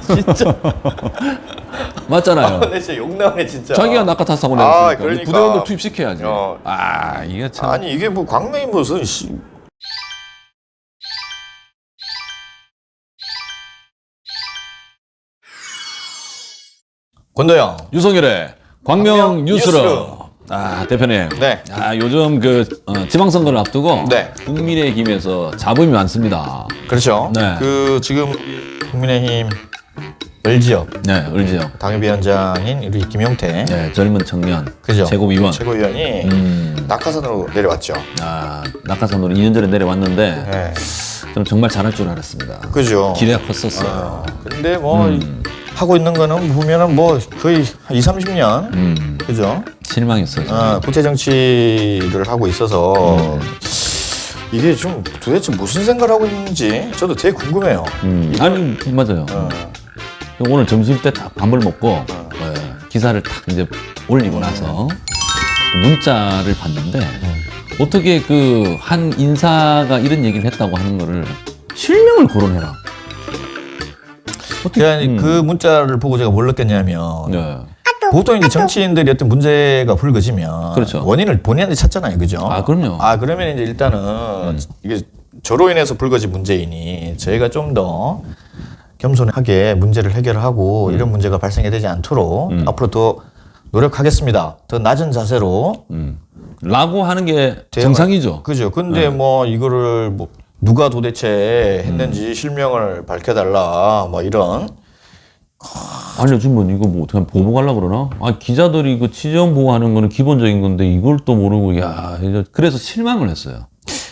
진짜. 맞잖아요. 내 진짜 욕 나오네 진짜. 자기가 낙하산 사고 아, 냈으니까 그러니까. 부대원들 투입시켜야지. 어. 아 이게 참. 아니 이게 뭐 광명이 무슨 씨. 권도영. 유성열의 광명, 광명 뉴스로. 뉴스로. 아 대표님. 네. 아 요즘 그 어, 지방선거를 앞두고 네. 국민의힘에서 잡음이 많습니다. 그렇죠. 네. 그 지금 국민의힘 을지역 네, 을지역. 당협위원장인 우리 김용태 네, 젊은 청년. 그죠? 최고위원. 최고위원이 음. 낙하산으로 내려왔죠. 아 낙하산으로 2년 전에 내려왔는데 네. 저는 정말 잘할 줄 알았습니다. 그죠. 기대가 컸었어요. 근데 뭐 음. 하고 있는 거는 보면은 뭐 거의 한 2, 30년 음, 그죠? 실망했어요. 저는. 어, 구체 정치를 하고 있어서 음. 이게 좀 도대체 무슨 생각을 하고 있는지 저도 되게 궁금해요. 음, 아니 맞아요. 어, 오늘 점심 때딱 밥을 먹고 예, 기사를 딱 이제 올리고 나서 문자를 봤는데 어떻게 그 한 인사가 이런 얘기를 했다고 하는 거를 실명을 거론해라. 어떻게? 제가 음. 그 문자를 보고 제가 뭘 느꼈냐면 네. 보통 이제 정치인들이 어떤 문제가 불거지면 그렇죠. 원인을 본인한테 찾잖아요, 그죠? 아 그럼요. 아 그러면 이제 일단은 이게 저로 인해서 불거진 문제이니 저희가 좀 더 겸손하게 문제를 해결하고 이런 문제가 발생이 되지 않도록 앞으로 더 노력하겠습니다. 더 낮은 자세로 음. 라고 하는 게 대응을- 정상이죠. 그죠. 근데 뭐 이거를 뭐 누가 도대체 했는지 실명을 밝혀달라 뭐 이런 알려주면 이거 뭐 어떻게 하면 보복 하려고 그러나? 아 기자들이 그 취재원 보고하는 거는 기본적인 건데 이걸 또 모르고 야 그래서 실망을 했어요.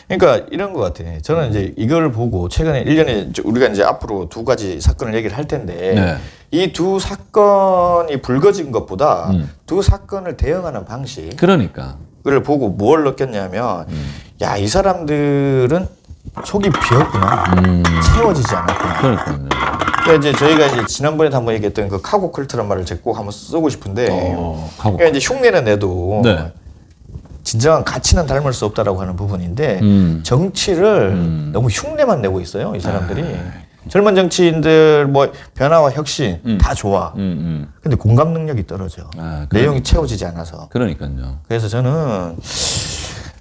그러니까 이런 것 같아. 저는 이제 이걸 보고 최근에 1년에 이제 우리가 이제 앞으로 두 가지 사건을 얘기를 할 텐데 네. 이두 사건이 불거진 것보다 음. 두 사건을 대응하는 방식을 그러니까. 보고 뭘 느꼈냐면 음. 야, 이 사람들은 속이 비었구나. 음. 채워지지 않았구나. 그러니까요. 그러니까 이제 저희가 이제 지난번에 한번 얘기했던 그 카고 컬트란 말을 제가 꼭 한번 쓰고 싶은데 어. 그러니까 이제 흉내는 내도 네. 진정한 가치는 닮을 수 없다라고 하는 부분인데 음. 정치를 음. 너무 흉내만 내고 있어요 이 사람들이 젊은 정치인들 뭐 변화와 혁신 음. 다 좋아 음, 음. 근데 공감 능력이 떨어져 아, 그러니까. 내용이 채워지지 않아서 그러니까요. 그래서 저는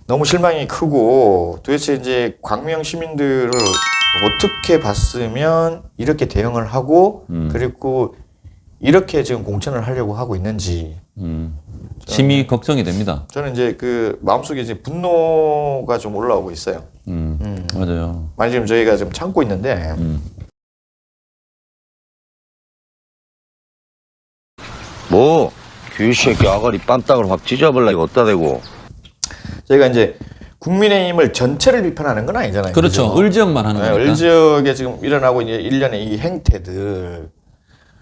너무 실망이 크고 도대체 이제 광명 시민들을 어떻게 봤으면 이렇게 대응을 하고 음. 그리고 이렇게 지금 공천을 하려고 하고 있는지 음. 심히 걱정이 됩니다. 저는 이제 그 마음속에 이제 분노가 좀 올라오고 있어요. 음. 맞아요. 많이 지금 저희가 지금 참고 있는데 음. 뭐 귀새끼 아가리 빰딱을 확 찢어버려 이거 어디다 대고 저희가 이제 국민의힘을 전체를 비판하는 건 아니잖아요. 그렇죠. 그죠? 을지역만 하는 네, 거니까. 을지역에 지금 일어나고 이제 일련의 이 행태들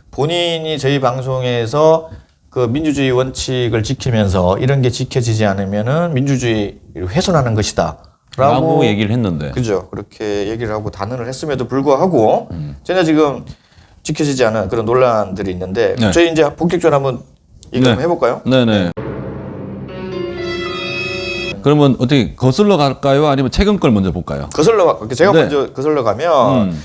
본인이 저희 방송에서 그 민주주의 원칙을 지키면서 이런 게 지켜지지 않으면은 민주주의를 훼손하는 것이다. 라고 라고 얘기를 했는데. 그죠. 그렇게 얘기를 하고 단언을 했음에도 불구하고 음. 전혀 지금 지켜지지 않은 그런 논란들이 있는데 네. 저희 이제 본격적으로 한번 얘기 네. 한번 해볼까요? 네네. 그러면 어떻게 거슬러 갈까요? 아니면 최근 걸 먼저 볼까요? 거슬러 가 제가 네. 먼저 거슬러 가면 음.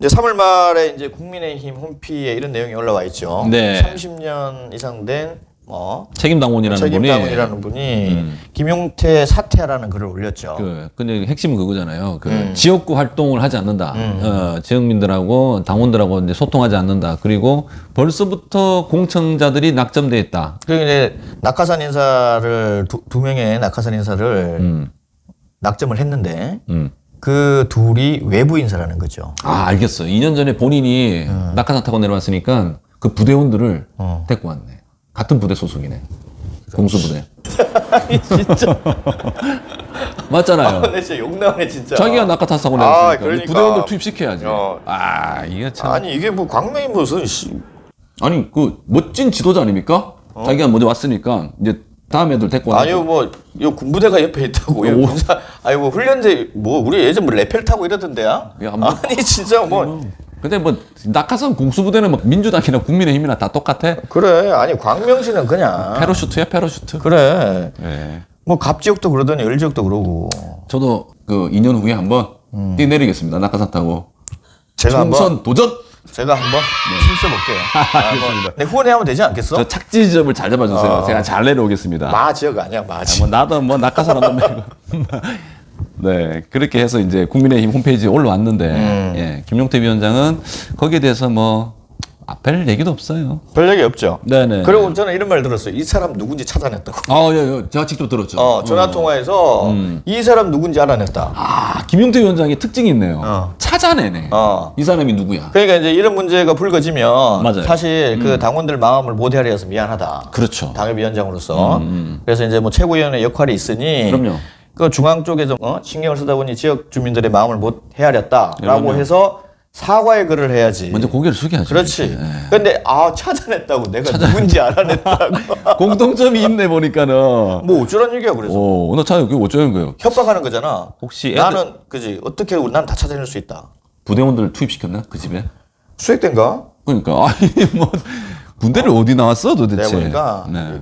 이제 3월 말에 이제 국민의힘 홈피에 이런 내용이 올라와 있죠. 네. 30년 이상 된 뭐 책임 당원이라는 분이 책임당원이라는 분이 음. 김용태 사퇴하라는 글을 올렸죠. 그 근데 핵심은 그거잖아요. 그 음. 지역구 활동을 하지 않는다. 어, 지역민들하고 당원들하고 이제 소통하지 않는다. 그리고 벌써부터 공청자들이 낙점돼 있다. 그리고 이제 낙하산 인사를 두, 두 명의 낙하산 인사를 음. 낙점을 했는데 음. 그 둘이 외부 인사라는 거죠. 아 알겠어. 2년 전에 본인이 낙하산 타고 내려왔으니까 그 부대원들을 어. 데리고 왔네. 같은 부대 소속이네. 공수부대. 진짜. 맞잖아요. 내 진짜 욕 나오네 진짜. 자기가 낙하산 타고 아, 내려왔으니까 그러니까. 부대원들 투입시켜야지. 어. 아 이게 참. 아니 이게 뭐 광명이 무슨 씨. 아니 그 멋진 지도자 아닙니까? 자기가 먼저 왔으니까 이제 다음 애들 데리고 와. 어? 아니요 뭐요 군부대가 옆에 있다고. 요 오. 군사 아니 뭐 훈련대 뭐 우리 예전 뭐 레펠 타고 이러던데야? 야, 뭐- 아니 진짜 뭐 근데 뭐 낙하산 공수부대는 뭐 민주당이나 국민의힘이나 다 똑같아. 그래 아니 광명시는 그냥 패러슈트야 패러슈트. 그래 네. 뭐 갑지역도 그러더니 을지역도 그러고 저도 그 2년 후에 한번 뛰내리겠습니다. 낙하산 타고. 제가 총선 한번 도전. 제가 한번 힘써볼게요. 아, 뭐, 네, 후원해 하면 되지 않겠어? 저 착지 지점을 잘 잡아주세요. 어. 제가 잘 내려오겠습니다. 마 지역 아니야, 마 아, 지역. 뭐 나도 뭐 낙하산 한번 메고. 네 그렇게 해서 이제 국민의힘 홈페이지에 올라왔는데 음. 예, 김용태 위원장은 거기에 대해서 뭐 앞el 얘기도 없어요. 별 얘기 없죠. 네네. 그리고 저는 이런 말 들었어요. 이 사람 누군지 찾아냈다고. 아, 예, 예. 제가 직접 들었죠. 어, 전화 통화에서 이 사람 누군지 알아냈다. 아, 김용태 위원장의 특징이 있네요. 어. 찾아내네. 어. 이 사람이 누구야? 그러니까 이제 이런 문제가 불거지면 맞아요. 사실 그 당원들 마음을 못 헤아려서 미안하다. 그렇죠. 당협위원장으로서. 그래서 이제 뭐 최고위원의 역할이 있으니 그럼요. 그 중앙 쪽에서 어? 신경을 쓰다 보니 지역 주민들의 마음을 못 헤아렸다라고 그럼요. 해서 사과의 글을 해야지. 먼저 고개를 숙여야죠. 그렇지. 이렇게. 예. 아 찾아냈다고 내가 누군지 알아냈다고. 공통점이 있네 보니까는. 뭐 어쩌란 얘기야 그래서. 오, 나 참, 그게 어쩌는 거예요? 협박하는 거잖아. 혹시 애들- 나는 그지 어떻게 난다 찾아낼 수 있다. 부대원들 투입시켰나? 그 집에? 수액된가? 그러니까, 아니, 뭐, 군대를 어디 나왔어 도대체? 내가 보니까 네.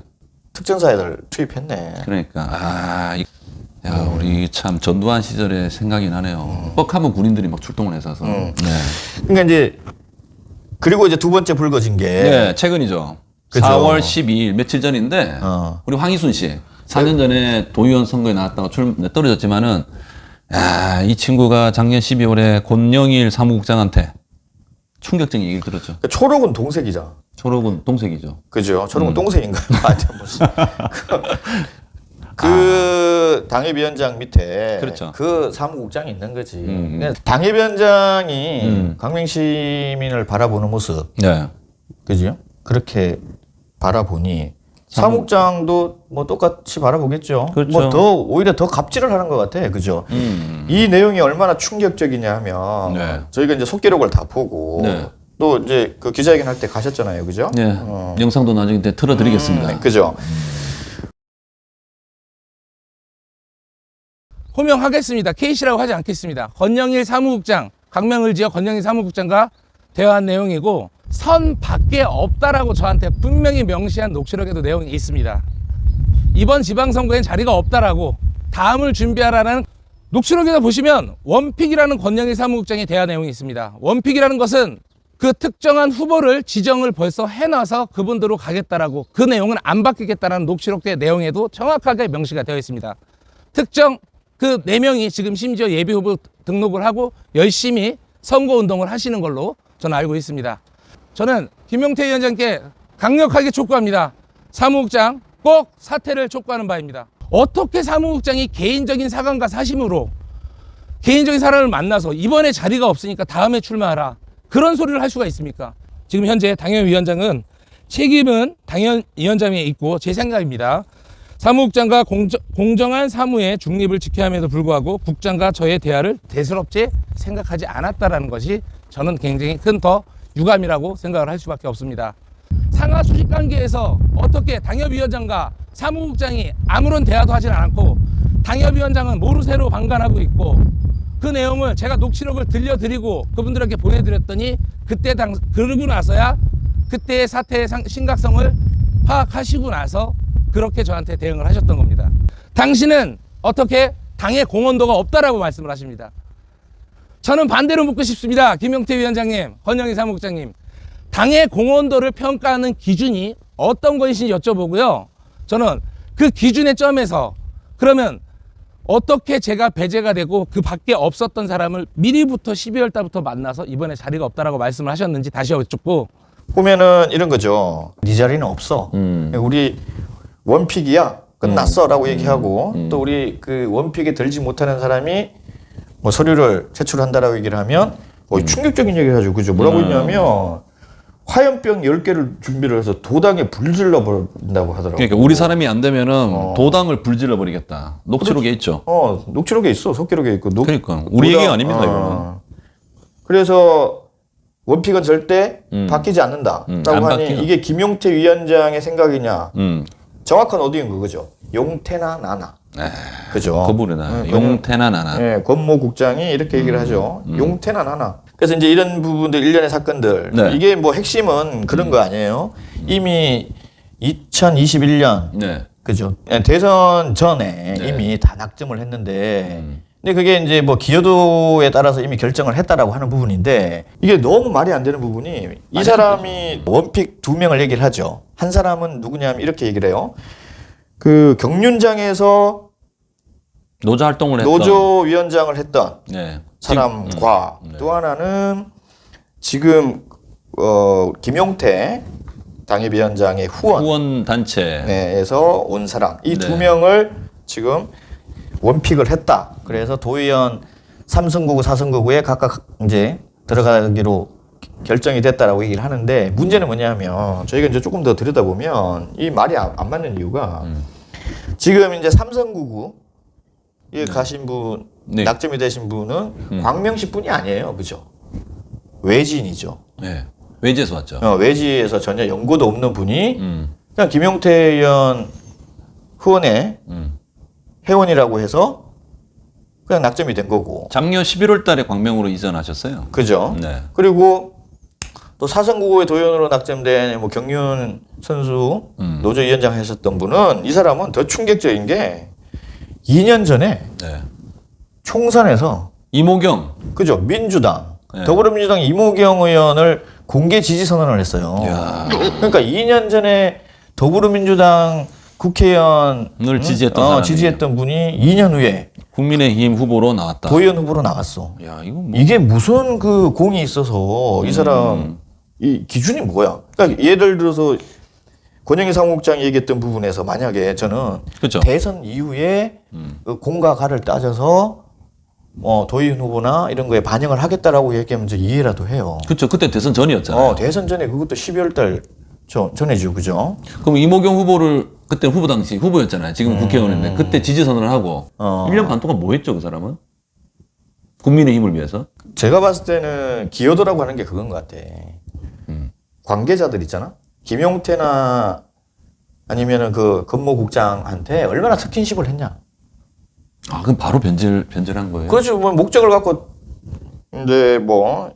특전사 애들 투입했네. 그러니까, 아, 이- 야, 우리 참 전두환 시절에 생각이 나네요. 뻑하면 군인들이 막 출동을 했어서. 네. 그러니까 이제 그리고 이제 두 번째 불거진 게 네, 최근이죠. 그죠. 4월 12일 며칠 전인데 어. 우리 황희순 씨 4년 전에 도의원 선거에 나왔다가 출 떨어졌지만은 야, 이 친구가 작년 12월에 권영일 사무국장한테 충격적인 얘기를 들었죠. 그 초록은 동색이잖아. 초록은 동생이죠. 그죠? 음. 초록은 동생인가요? 하여튼 무슨 그, 그 당협위원장 밑에 아. 그렇죠. 그 사무국장이 있는 거지. 음. 그러니까 당협위원장이 음. 강명 시민을 바라보는 모습, 네. 그죠? 그렇게 바라보니 사무국장도 뭐 똑같이 바라보겠죠. 그렇죠. 뭐 더 오히려 더 갑질을 하는 것 같아, 그죠? 음. 이 내용이 얼마나 충격적이냐 하면 네. 저희가 이제 속기록을 다 보고 네. 또 이제 그 기자회견 할 때 가셨잖아요, 그죠? 네. 어. 영상도 나중에 때 틀어드리겠습니다. 음, 그죠? 호명하겠습니다. K씨라고 하지 않겠습니다. 권영일 사무국장, 강명을 지어 권영일 사무국장과 대화한 내용이고 선 밖에 없다라고 저한테 분명히 명시한 녹취록에도 내용이 있습니다. 이번 지방선거엔 자리가 없다라고 다음을 준비하라는 녹취록에서 보시면 원픽이라는 권영일 사무국장의 대화 내용이 있습니다. 원픽이라는 것은 그 특정한 후보를 지정을 벌써 해놔서 그분들로 가겠다라고 그 내용은 안 바뀌겠다라는 녹취록의 내용에도 정확하게 명시가 되어 있습니다. 특정 그 네 명이 지금 심지어 예비 후보 등록을 하고 열심히 선거 운동을 하시는 걸로 저는 알고 있습니다. 저는 김용태 위원장께 강력하게 촉구합니다. 사무국장 꼭 사퇴를 촉구하는 바입니다. 어떻게 사무국장이 개인적인 사관과 사심으로 개인적인 사람을 만나서 이번에 자리가 없으니까 다음에 출마하라 그런 소리를 할 수가 있습니까? 지금 현재 당협위원장은 책임은 당협위원장에 있고 제 생각입니다. 사무국장과 공정, 공정 한 사무의 중립을 지켜야 함에도 불구하고 국장과 저의 대화를 대수롭게 생각하지 않았다라는 것이 저는 굉장히 큰 더 유감이라고 생각을 할 수밖에 없습니다. 상하 수직 관계에서 어떻게 당협위원장과 사무국장이 아무런 대화도 하진 않았고 당협위원장은 모르쇠로 방관하고 있고 그 내용을 제가 녹취록을 들려드리고 그분들에게 보내드렸더니 그때 당 그러고 나서야 그때의 사태의 상- 심각성을 파악하시고 나서 그렇게 저한테 대응을 하셨던 겁니다. 당신은 어떻게 당의 공헌도가 없다라고 말씀을 하십니다. 저는 반대로 묻고 싶습니다. 김용태 위원장님, 권영희 사무국장님. 당의 공헌도를 평가하는 기준이 어떤 것인지 여쭤보고요. 저는 그 기준의 점에서 그러면 어떻게 제가 배제가 되고 그 밖에 없었던 사람을 미리부터 12월 달부터 만나서 이번에 자리가 없다라고 말씀을 하셨는지 다시 여쭙고 보면은 이런 거죠. 네 자리는 없어. 음. 우리 원픽이야. 끝났어 라고 얘기하고 또 우리 그 원픽에 들지 못하는 사람이 뭐 서류를 제출한다라고 얘기를 하면 어, 충격적인 얘기를 하죠. 그죠? 뭐라고 했냐면 화염병 10개를 준비를 해서 도당에 불질러 버린다고 하더라고요. 그러니까 우리 사람이 안 되면은 도당을 불질러 버리겠다. 녹취록에 있죠. 어, 녹취록에 있어. 속기록에 있고. 녹, 그러니까 우리 도당- 얘기가 아닙니다, 어. 그래서 원픽은 절대 음. 바뀌지 않는다라고 음, 안 하니 바뀌는. 이게 김용태 위원장의 생각이냐? 음. 정확한 어디인 그거죠. 용태나 나나. 그죠. 거부르나 네, 용태나 나나. 예, 권모 국장이 이렇게 얘기를 하죠. 용태나 나나. 그래서 이제 이런 부분들 일련의 사건들 네. 이게 뭐 핵심은 그런 거 아니에요. 이미 2021년 네. 그죠. 예, 대선 전에 네. 이미 다 낙점을 했는데 근데 그게 이제 뭐 기여도에 따라서 이미 결정을 했다라고 하는 부분인데 이게 너무 말이 안 되는 부분이 이 사람이 원픽 두 명을 얘기를 하죠. 한 사람은 누구냐면 이렇게 얘기를 해요. 그 경륜장에서 노조 활동을 했던 노조 위원장을 했던 네. 사람과 음, 네. 또 하나는 지금 어 김용태 당협위원장의 후원 후원 단체 에서 온 사람 이두 네. 명을 지금 원픽을 했다. 그래서 도의원 3선거구 4선거구에 각각 이제 들어가기로 결정이 됐다라고 얘기를 하는데 문제는 뭐냐면 저희가 이제 조금 더 들여다보면 이 말이 안, 안 맞는 이유가 음. 지금 이제 3선거구에 가신 분 네. 낙점이 되신 분은 음. 광명시 분이 아니에요. 그죠? 외지인이죠. 네. 외지에서 왔죠. 어, 외지에서 전혀 연고도 없는 분이 음. 그냥 김용태 의원 후원의 음. 회원이라고 해서 그냥 낙점이 된 거고. 작년 11월 달에 광명으로 이전하셨어요. 그죠? 네. 그리고 또 사선구의 도연으로 낙점된 뭐 경륜 선수 음. 노조위원장 하셨던 분은 이 사람은 더 충격적인 게 2년 전에 네. 총선에서 이모경. 그죠? 민주당 네. 더불어민주당 이모경 의원을 공개 지지 선언을 했어요. 야. 그러니까 2년 전에 더불어민주당 국회의원 을 지지했던 어, 지지했던 분이 2년 후에 국민의힘 후보로 나왔다. 도의원 후보로 나왔어. 야, 이거 뭐 이게 무슨 그 공이 있어서 이 사람 음. 이 기준이 뭐야? 그러니까 예를 들어서 권영희 사무국장이 얘기했던 부분에서 만약에 저는 그죠. 대선 이후에 음. 그 공과 가를 따져서 뭐 도의원 후보나 이런 거에 반영을 하겠다라고 얘기하면 저 이해라도 해요. 그렇죠. 그때 대선 전이었잖아요. 어, 대선 전에 그것도 12월 달 전, 전에죠. 그죠? 그럼 이모경 후보를 그때 후보 당시 후보였잖아요. 지금 국회의원인데 그때 지지 선언을 하고 음. 어. 1년 반 동안 뭐 했죠, 그 사람은? 국민의힘을 위해서? 제가 봤을 때는 기여도라고 하는 게 그건 것 같아. 음. 관계자들 있잖아. 김용태나 아니면은 그 근무국장한테 얼마나 스킨십을 했냐. 아, 그럼 바로 변절 변절한 거예요. 그렇죠. 뭐 목적을 갖고 이제 뭐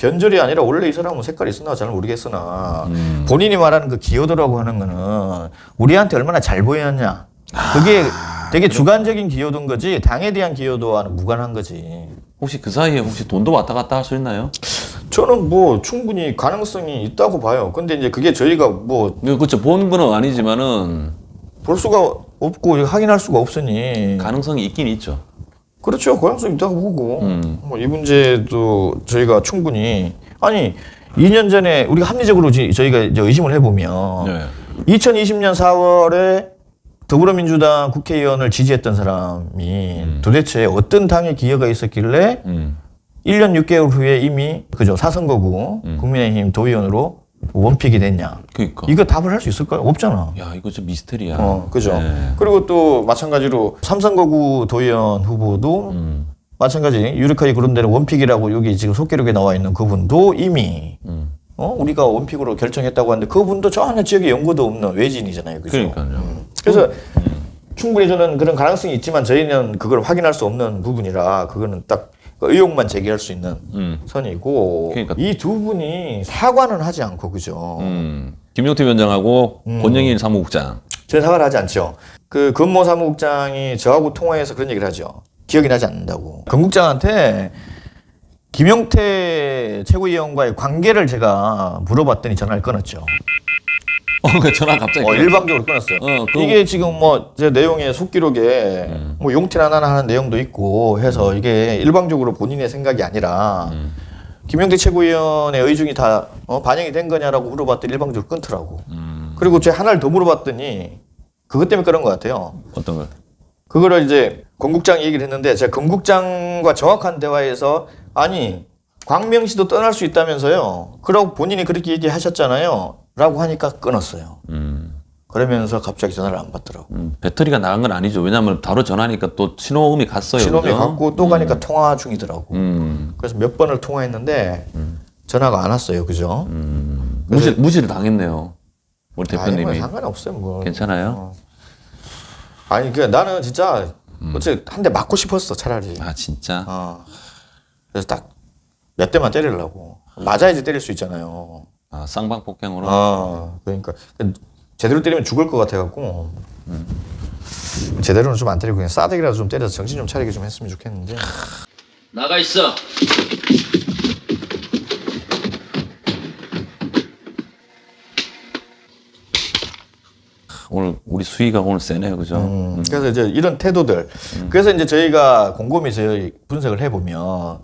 변절이 아니라 원래 이 사람은 색깔이 있으나 잘 모르겠으나 음. 본인이 말하는 그 기여도라고 하는 거는 우리한테 얼마나 잘 보였냐. 그게 되게 주관적인 기여도인 거지 당에 대한 기여도와는 무관한 거지. 혹시 그 사이에 혹시 돈도 왔다 갔다 할 수 있나요? 저는 뭐 충분히 가능성이 있다고 봐요. 근데 이제 그게 저희가 뭐볼 네, 그렇죠. 본 거는 아니지만은 수가 없고 확인할 수가 없으니 가능성이 있긴 있죠. 그렇죠. 가능성 있다고 보고 음. 뭐이 문제도 저희가 충분히 아니 2년 전에 우리가 합리적으로 지- 저희가 이제 의심을 해보면 네. 2020년 4월에 더불어민주당 국회의원을 지지했던 사람이 도대체 어떤 당의 기여가 있었길래 음. 1년 6개월 후에 이미 그죠 사선거구 국민의힘 도의원으로 원픽이 됐냐? 그러니까. 이거 답을 할 수 있을까요? 없잖아. 야, 이거 좀 미스테리야. 어, 그죠. 네. 그리고 또 마찬가지로 삼선거구 도의원 후보도 음. 마찬가지 유력하게 그런 데는 원픽이라고 여기 지금 속기록에 나와 있는 그분도 이미 음. 어 우리가 원픽으로 결정했다고 하는데 그분도 전혀 지역에 연고도 없는 외진이잖아요. 그죠? 그러니까요. 그래서 충분히 저는 그런 가능성이 있지만 저희는 그걸 확인할 수 없는 부분이라 그거는 딱 의혹만 제기할 수 있는 음. 선이고 그러니까. 이 두 분이 사과는 하지 않고 그죠? 음. 김용태 위원장하고 음. 권영일 사무국장. 저 사과를 하지 않죠. 그 근모 사무국장이 저하고 통화해서 그런 얘기를 하죠. 기억이 나지 않는다고. 건국장한테 김용태 최고위원과의 관계를 제가 물어봤더니 전화를 끊었죠. 어, 그 전화 갑자기. 어, 일방적으로 끊었어요. 어, 그거- 이게 지금 뭐 제 내용의 속기록에 음. 뭐 용태나 나나 하는 내용도 있고 해서 이게 일방적으로 본인의 생각이 아니라 음. 김용태 최고위원의 의중이 다 어, 반영이 된 거냐라고 물어봤더니 일방적으로 끊더라고. 음. 그리고 제가 하나를 더 물어봤더니 그것 때문에 그런 것 같아요. 어떤 걸? 그거를 이제 건국장 얘기를 했는데 제가 건국장과 정확한 대화에서 아니 광명시도 떠날 수 있다면서요. 그러고 본인이 그렇게 얘기하셨잖아요. 라고 하니까 끊었어요. 음. 그러면서 갑자기 전화를 안 받더라고. 음, 배터리가 나간 건 아니죠. 왜냐하면 바로 전화니까 또 신호음이 갔어요. 신호이 그죠? 갖고 또 가니까 통화 중이더라고. 음. 그래서 몇 번을 통화했는데 전화가 안 왔어요. 그죠? 음. 무시, 무시를 당했네요. 우리 아니 뭐 대표님이. 상관없어요. 뭐. 괜찮아요? 아니 그 나는 진짜 어째 한 대 맞고 싶었어 차라리. 아, 진짜? 어. 그래서 딱 몇 대만 때리려고. 맞아야지 때릴 수 있잖아요. 아, 쌍방 폭행으로? 아, 그러니까 제대로 때리면 죽을 것 같아갖고. 제대로는 좀 안 때리고 그냥 싸대기라도 좀 때려서 정신 좀 차리게 좀 했으면 좋겠는데. 나가 있어. 오늘 우리 수위가 오늘 세네요, 그죠? 음, 그래서 이제 이런 태도들. 그래서 이제 저희가 곰곰이 저희 분석을 해보면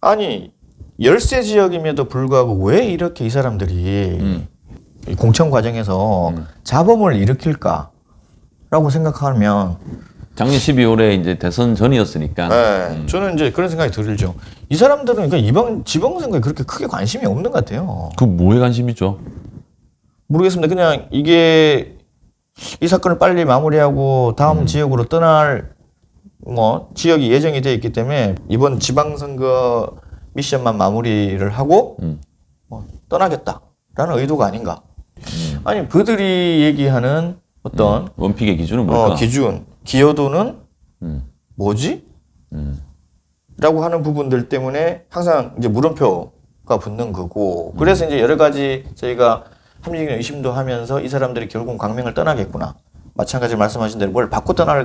아니 열세 지역임에도 불구하고 왜 이렇게 이 사람들이 이 공천 과정에서 자범을 일으킬까라고 생각하면 작년 12월에 이제 대선 전이었으니까 네, 저는 이제 그런 생각이 들죠. 이 사람들은 그러니까 이번 지방선거에 그렇게 크게 관심이 없는 것 같아요. 그 뭐에 관심 있죠? 모르겠습니다. 그냥 이게 이 사건을 빨리 마무리하고 다음 음. 지역으로 떠날 뭐 지역이 예정이 되어 있기 때문에 이번 지방선거 미션만 마무리를 하고 음. 뭐 떠나겠다라는 의도가 아닌가. 아니 그들이 얘기하는 어떤 원픽의 기준은 음. 뭘까? 어, 기준 기여도는 음. 뭐지? 음. 라고 하는 부분들 때문에 항상 이제 물음표가 붙는 거고 음. 그래서 이제 여러 가지 저희가 합리적인 의심도 하면서 이 사람들이 결국 광명을 떠나겠구나 마찬가지로 말씀하신 대로 뭘 받고 떠나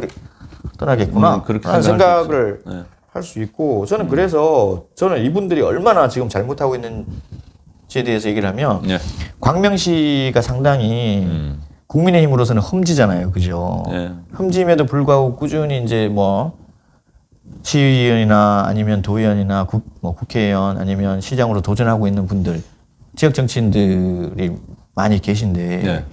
떠나겠구나 음, 그렇게 하는 생각을 네. 할 수 있고 저는 그래서 저는 이분들이 얼마나 지금 잘못하고 있는지에 대해서 얘기를 하면 네. 광명시가 상당히 음. 국민의힘으로서는 험지잖아요, 그죠? 네. 험지임에도 불구하고 꾸준히 이제 뭐 시의원이나 아니면 도의원이나 국, 뭐 국회의원 아니면 시장으로 도전하고 있는 분들 지역 정치인들이 많이 계신데 네.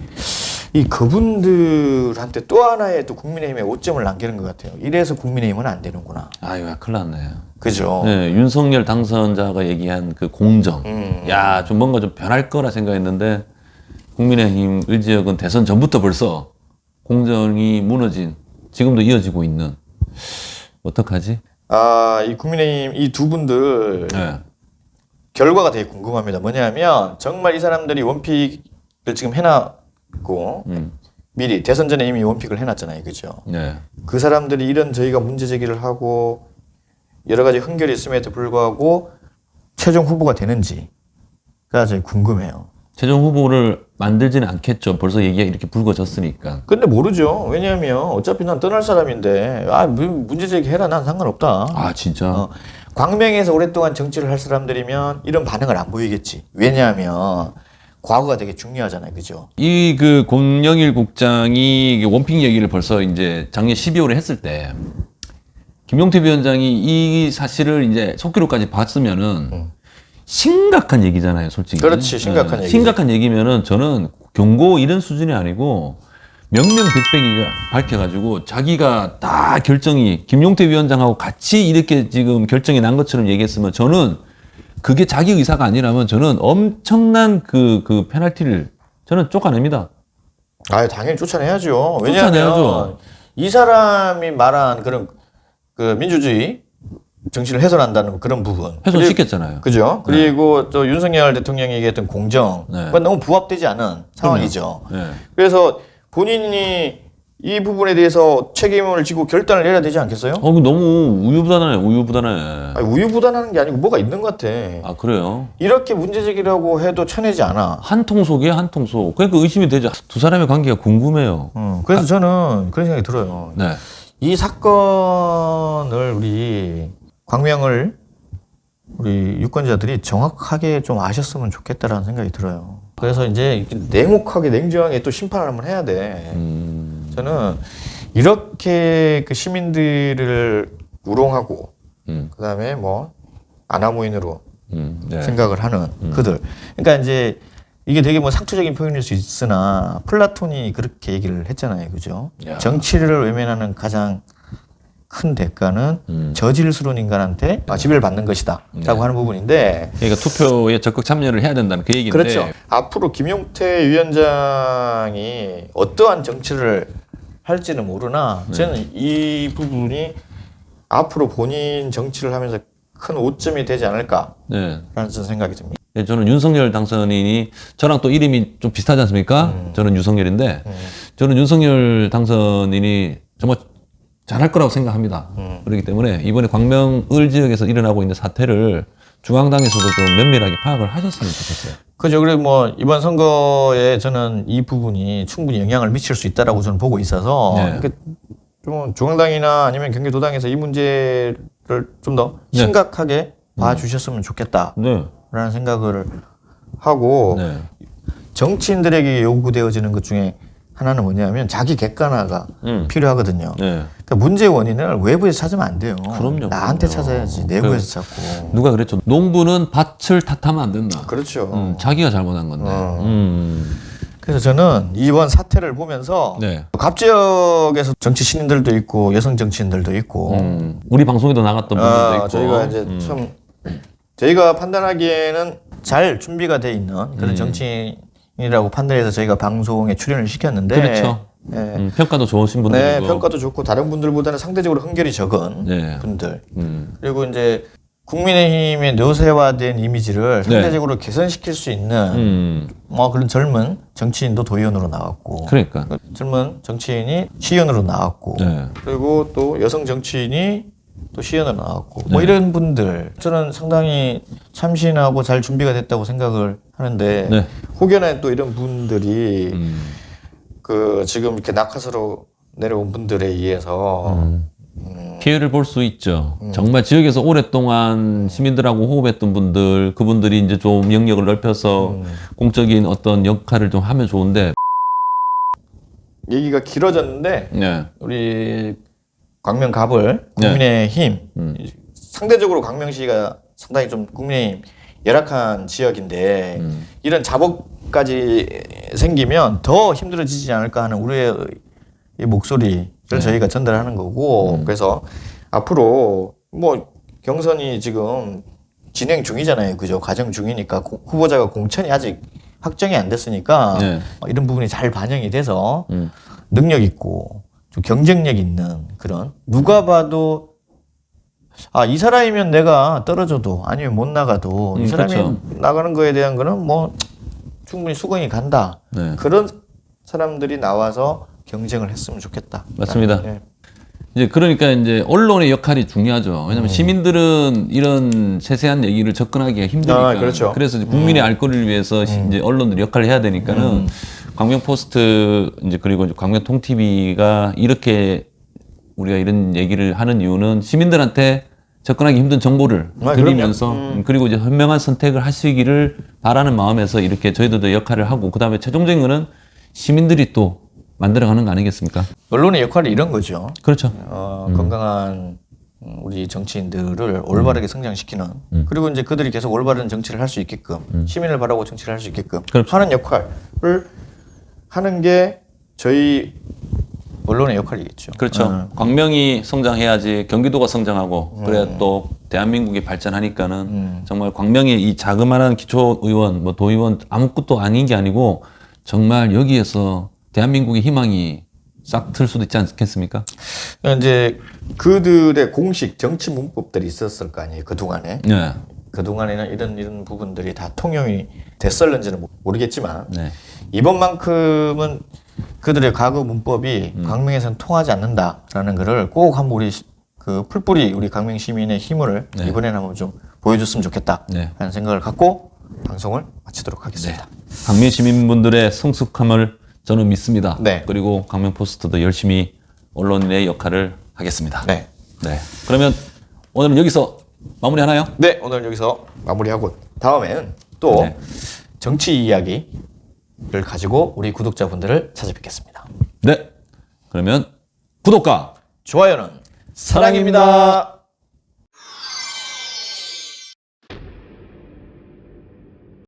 이 그분들한테 또 하나의 또 국민의힘의 오점을 남기는 것 같아요. 이래서 국민의힘은 안 되는구나. 아유, 큰일 났네. 그죠? 네, 윤석열 당선자가 얘기한 그 공정. 음. 야, 좀 뭔가 좀 변할 거라 생각했는데 국민의힘 을지역은 대선 전부터 벌써 공정이 무너진 지금도 이어지고 있는 어떡하지? 아, 이 국민의힘 이 두 분들 네. 결과가 되게 궁금합니다. 뭐냐면 정말 이 사람들이 원픽을 지금 해 놨고 음. 미리 대선 전에 이미 원픽을 해놨잖아요, 그죠? 네. 그 사람들이 이런 저희가 문제 제기를 하고 여러 가지 흥결이 있음에도 불구하고 최종 후보가 되는지가 제일 궁금해요. 최종 후보를 만들지는 않겠죠. 벌써 얘기가 이렇게 불거졌으니까. 근데 모르죠. 왜냐하면 어차피 난 떠날 사람인데 아 문- 문제 제기해라 난 상관없다. 아, 진짜. 어, 광명에서 오랫동안 정치를 할 사람들이면 이런 반응을 안 보이겠지. 왜냐하면 과거가 되게 중요하잖아요, 그죠? 이 그 공영일 국장이 원픽 얘기를 벌써 이제 작년 12월에 했을 때 김용태 위원장이 이 사실을 이제 속기록까지 봤으면은 심각한 얘기잖아요, 솔직히. 그렇지, 심각한 얘기지. 심각한 얘기면은 저는 경고 이런 수준이 아니고 명명백백이가 밝혀가지고 자기가 다 결정이 김용태 위원장하고 같이 이렇게 지금 결정이 난 것처럼 얘기했으면 저는 그게 자기 의사가 아니라면 저는 엄청난 그, 그 페널티를 저는 쫓아냅니다. 아, 당연히 쫓아내야죠. 왜냐하면 쫓아내야죠. 이 사람이 말한 그런 그 민주주의 정치를 훼손한다는 그런 부분. 훼손시켰잖아요. 그죠? 그리고 또 윤석열 대통령이 얘기했던 공정. 네. 그건 너무 부합되지 않은 상황이죠. 네. 그래서 본인이 이 부분에 대해서 책임을 지고 결단을 내려야 되지 않겠어요? 어, 그 너무 우유부단해, 우유부단해. 아니, 우유부단하는 게 아니고 뭐가 있는 것 같아. 아, 그래요? 이렇게 문제 제기라고 해도 쳐내지 않아. 한 통속이야, 한 통속. 그러니까 의심이 되죠. 두 사람의 관계가 궁금해요. 음, 그래서 저는 그런 생각이 들어요. 네. 이 사건을 우리 광명을 우리 유권자들이 정확하게 좀 아셨으면 좋겠다라는 생각이 들어요. 그래서 이제 냉혹하게 냉정하게 또 심판을 한번 해야 돼. 음, 저는 이렇게 그 시민들을 우롱하고 음, 그다음에 뭐 아나무인으로 음, 네. 생각을 하는 그들. 그러니까 이제 이게 되게 뭐 상투적인 표현일 수 있으나 플라톤이 그렇게 얘기를 했잖아요. 그죠? 야. 정치를 외면하는 가장 큰 대가는 음. 저질스러운 인간한테 아, 지배를 받는 것이다. 라고 하는 부분인데 그러니까 투표에 적극 참여를 해야 된다는 그 얘기인데. 그렇죠. 앞으로 김용태 위원장이 어떠한 정치를 할지는 모르나 네. 저는 이 부분이 앞으로 본인 정치를 하면서 큰 오점이 되지 않을까라는 네. 생각이 듭니다. 네, 저는 윤석열 당선인이 저랑 또 이름이 좀 비슷하지 않습니까? 음. 저는 유석열인데 저는 윤석열 당선인이 정말 잘할 거라고 생각합니다. 음. 그렇기 때문에 이번에 광명을 지역에서 일어나고 있는 사태를 중앙당에서도 좀 면밀하게 파악을 하셨으면 좋겠어요. 그죠. 그리고 뭐 이번 선거에 저는 이 부분이 충분히 영향을 미칠 수 있다라고 저는 보고 있어서 네. 그좀 중앙당이나 아니면 경기도당에서 이 문제를 좀더 네. 심각하게 봐주셨으면 좋겠다라는 네. 생각을 하고 네. 정치인들에게 요구되어지는 것 중에 하나는 뭐냐면 자기 객관화가 음. 필요하거든요. 네. 그러니까 문제의 원인을 외부에서 찾으면 안 돼요. 그럼요, 나한테 그럼요. 찾아야지 내부에서 찾고. 누가 그랬죠? 농부는 밭을 탓하면 안 된다. 그렇죠. 음, 자기가 잘못한 건데. 어. 음. 그래서 저는 이번 사태를 보면서 네. 갑 지역에서 정치 신인들도 있고 여성 정치인들도 있고 음. 우리 방송에도 나갔던 분들도 아, 있고. 저희가 이제 음. 참 저희가 판단하기에는 잘 준비가 돼 있는 음. 그런 정치인이라고 판단해서 저희가 방송에 출연을 시켰는데 그렇죠. 네, 음, 평가도 좋으신 분들이고. 네, 평가도 좋고 다른 분들보다는 상대적으로 흥결이 적은 네. 분들 음. 그리고 이제 국민의힘의 노쇠화된 이미지를 네. 상대적으로 개선시킬 수 있는 음. 뭐 그런 젊은 정치인도 도의원으로 나왔고 그러니까. 젊은 정치인이 시의원으로 나왔고 네. 그리고 또 여성 정치인이 또 시의원으로 나왔고 뭐 네. 이런 분들 저는 상당히 참신하고 잘 준비가 됐다고 생각을 하는데 네. 혹여나 또 이런 분들이 음. 그 지금 이렇게 낙하사로 내려온 분들에 의해서 음. 피해를 볼 수 있죠. 정말 지역에서 오랫동안 시민들하고 호흡했던 분들, 그분들이 이제 좀 영역을 넓혀서 음. 공적인 어떤 역할을 좀 하면 좋은데, 얘기가 길어졌는데 네. 우리 광명 갑을 네. 국민의힘 음. 상대적으로 광명시가 상당히 좀 국민의힘 열악한 지역인데 음. 이런 자복 까지 생기면 더 힘들어지지 않을까 하는 우리의 이 목소리를 네. 저희가 전달하는 거고 음. 그래서 앞으로 뭐 경선이 지금 진행 중이잖아요 그죠 과정 중이니까 고- 후보자가 공천이 아직 확정이 안 됐으니까 네. 이런 부분이 잘 반영이 돼서 음. 능력 있고 좀 경쟁력 있는 그런 누가 봐도 아 이 사람이면 내가 떨어져도 아니면 못 나가도 음, 이 사람이 그렇죠. 나가는 거에 대한 거는 뭐 충분히 수긍이 간다 네. 그런 사람들이 나와서 경쟁을 했으면 좋겠다 맞습니다. 예. 이제 그러니까 이제 언론의 역할이 중요하죠. 왜냐하면 음. 시민들은 이런 세세한 얘기를 접근하기가 힘드니까. 아, 그렇죠. 래서 국민의 알 거리를 위해서 시- 이제 언론들이 역할을 해야 되니까는 광명 포스트 이제 그리고 이제 광명 통TV가 이렇게 우리가 이런 얘기를 하는 이유는 시민들한테 접근하기 힘든 정보를 아, 드리면서 음, 그리고 이제 현명한 선택을 하시기를 바라는 마음에서 이렇게 저희들도 역할을 하고 그다음에 최종적인 거는 시민들이 또 만들어가는 거 아니겠습니까? 언론의 역할이 이런 거죠 그렇죠. 어, 건강한 음, 우리 정치인들을 올바르게 성장시키는 그리고 이제 그들이 계속 올바른 정치를 할 수 있게끔 시민을 바라고 정치를 할 수 있게끔 그렇죠. 하는 역할을 하는 게 저희 언론의 역할이겠죠. 그렇죠. 어, 광명이 성장해야지 경기도가 성장하고 그래야 또 대한민국이 발전하니까는 정말 광명의 이 자그마한 기초 의원, 뭐 도의원 아무것도 아닌 게 아니고 정말 여기에서 대한민국의 희망이 싹 틀 수도 있지 않겠습니까? 이제 그들의 공식 정치 문법들이 있었을 거 아니에요. 그 동안에 네. 그 동안에는 이런 이런 부분들이 다 통용이 됐을는지는 모- 모르겠지만 네. 이번만큼은 그들의 과거 문법이 음. 광명에서는 통하지 않는다라는 것을 꼭 한번 우리 시- 그 풀뿌리 우리 광명 시민의 힘을 네. 이번에는 한번 좀 보여줬으면 좋겠다 네. 라는 생각을 갖고 방송을 마치도록 하겠습니다. 광명 시민분들의 성숙함을 저는 믿습니다. 네. 그리고 광명 포스트도 열심히 언론인의 역할을 하겠습니다. 네. 네. 그러면 오늘은 여기서 마무리 하나요? 네, 오늘 여기서 마무리하고 다음엔 또 네. 정치 이야기 를 가지고 우리 구독자분들을 찾아뵙겠습니다. 네. 그러면 구독과 좋아요는 사랑입니다.